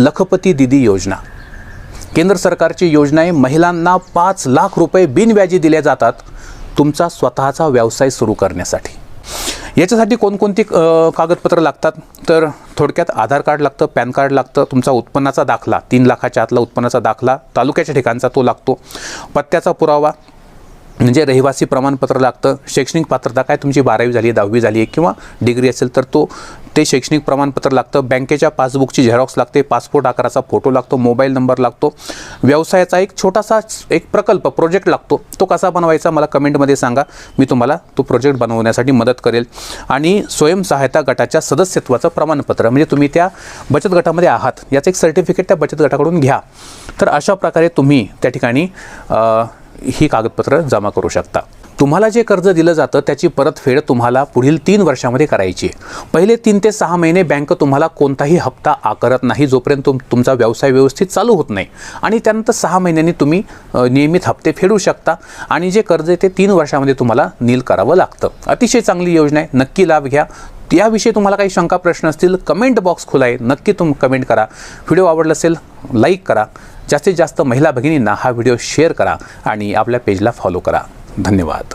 लखपती दिदी योजना. केंद्र सरकारची योजना आहे महिलांना पाच लाख रुपये बिनव्याजी दिले जातात तुमचा स्वतःचा व्यवसाय सुरू करण्यासाठी. याच्यासाठी कोणकोणती कागदपत्रं लागतात? तर थोडक्यात आधार कार्ड लागतं पॅन कार्ड लागतं तुमचा उत्पन्नाचा दाखला तीन लाखाच्या आतला उत्पन्नाचा दाखला तालुक्याच्या ठिकाणचा तो लागतो. पत्त्याचा पुरावा म्हणजे रहिवासी प्रमाणपत्र लागतं. शैक्षणिक पात्रता काय? तुमची बारावी झाली आहे दहावी झाली आहे किंवा डिग्री असेल तर तो ते शैक्षणिक प्रमाणपत्र लागतं. बँकेच्या पासबुकची झेरॉक्स लागते. पासपोर्ट आकाराचा फोटो लागतो. मोबाईल नंबर लागतो. व्यवसायाचा एक छोटासा एक प्रकल्प प्रोजेक्ट लागतो. तो कसा बनवायचा मला कमेंटमध्ये सांगा. मी तुम्हाला तो प्रोजेक्ट बनवण्यासाठी मदत करेल. आणि स्वयंसहायता गटाच्या सदस्यत्वाचं प्रमाणपत्र म्हणजे तुम्ही त्या बचत गटामध्ये आहात. याचं एक सर्टिफिकेट त्या बचत गटाकडून घ्या. तर अशा प्रकारे तुम्ही त्या ठिकाणी ही कागदपत्र जमा करू शकता. तुम्हाला जे कर्ज दिलं जातं त्याची परतफेड तुम्हाला पुढील तीन वर्षामध्ये करायची आहे. पहिले तीन ते सहा महिने बँक तुम्हाला कोणताही हप्ता आकारत नाही जोपर्यंत तुम तुमचा व्यवसाय व्यवस्थित चालू होत नाही. आणि त्यानंतर सहा महिन्यांनी तुम्ही नियमित हप्ते फेडू शकता. आणि जे कर्ज आहे ते तीन वर्षामध्ये तुम्हाला नील करावं लागतं. अतिशय चांगली योजना आहे. नक्की लाभ घ्या. याविषयी तुम्हाला काही शंका प्रश्न असतील कमेंट बॉक्स खुला आहे. नक्की तुम कमेंट करा. व्हिडिओ आवडला असेल लाईक करा. जास्तीत जास्त महिला भगिनींना हा व्हिडिओ शेअर करा आणि आपल्या पेजला फॉलो करा. धन्यवाद.